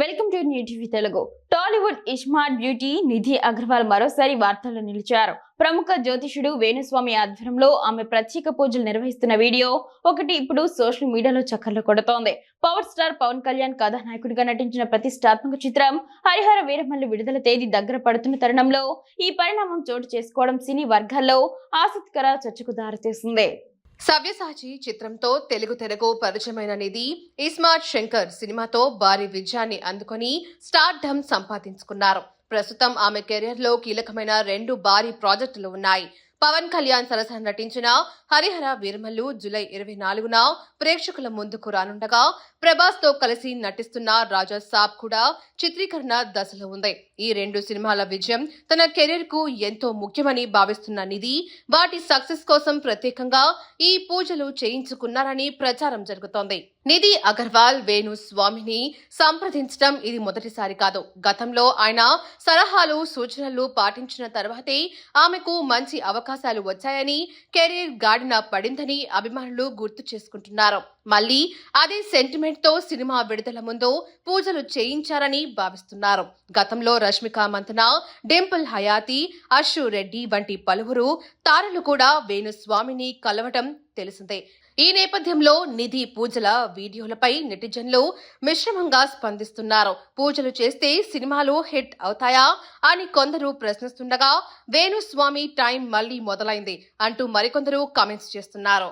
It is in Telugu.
Welcome to new TV Telugu. Tollywood ismart beauty Nidhi Agarwal మరోసారి వార్తల్లో నిలిచారు. ప్రముఖ జ్యోతిషుడు వేణుస్వామి ఆధ్వర్యంలో ఆమె ప్రత్యేక పూజలు నిర్వహిస్తున్న వీడియో ఒకటి ఇప్పుడు సోషల్ మీడియాలో చక్కర్లు కొడుతోంది. పవర్ స్టార్ పవన్ కళ్యాణ్ కథానాయకుడిగా నటించిన ప్రతిష్టాత్మక చిత్రం హరిహర వీరమల్లి విడుదల తేదీ దగ్గర పడుతున్న తరుణంలో ఈ పరిణామం చోటు చేసుకోవడం సినీ వర్గాల్లో ఆసక్తికర చర్చకు దారితీస్తుంది సవ్యసాచి చిత్రంతో తెలుగు తెరకు పరిచయమైన నిధి ఇస్మార్ట్ శంకర్ సినిమాతో భారీ విజయాన్ని అందుకొని స్టార్ ఢమ్ సంపాదించుకున్నారు. ప్రస్తుతం ఆమె కెరీర్లో కీలకమైన రెండు భారీ ప్రాజెక్టులు ఉన్నాయి. పవన్ కళ్యాణ్ సరసన నటించిన హరిహర వీర్మల్లు జులై ఇరవై నాలుగున ప్రేక్షకుల ముందుకు రానుండగా ప్రభాస్తో కలిసి నటిస్తున్న రాజా సాబ్ కూడా చిత్రీకరణ దశలో ఉంది. ఈ రెండు సినిమాల విజయం తన కెరీర్కు ఎంతో ముఖ్యమని భావిస్తున్న నిధి వాటి సక్సెస్ కోసం ప్రత్యేకంగా ఈ పూజలు చేయించుకున్నారని ప్రచారం జరుగుతోంది. నిధి అగర్వాల్ వేణు స్వామిని సంప్రదించడం ఇది మొదటిసారి కాదు. గతంలో ఆయన సలహాలు సూచనలు పాటించిన తర్వాతే ఆమెకు మంచి అవకాశాలు వచ్చాయని కెరీర్ గాడిన పడిందని అభిమానులు గుర్తు చేసుకుంటున్నారు. మళ్ళీ అదే సెంటిమెంట్తో సినిమా విడుదల ముందు పూజలు చేయించారని భావిస్తున్నారు. గతంలో రష్మిక మంతన డింపుల్ హయాతి అశు రెడ్డి వంటి పలువురు తారలు కూడా వేణుస్వామిని కలవటం తెలిసిందే. ఈ నేపథ్యంలో నిధి పూజల వీడియోలపై నెటిజన్లు మిశ్రమంగా స్పందిస్తున్నారు. పూజలు చేస్తే సినిమాలు హిట్ అవుతాయా అని కొందరు ప్రశ్నిస్తుండగా వేణుస్వామి టైం మళ్ళీ మొదలైంది అంటూ మరికొందరు కామెంట్స్ చేస్తున్నారు.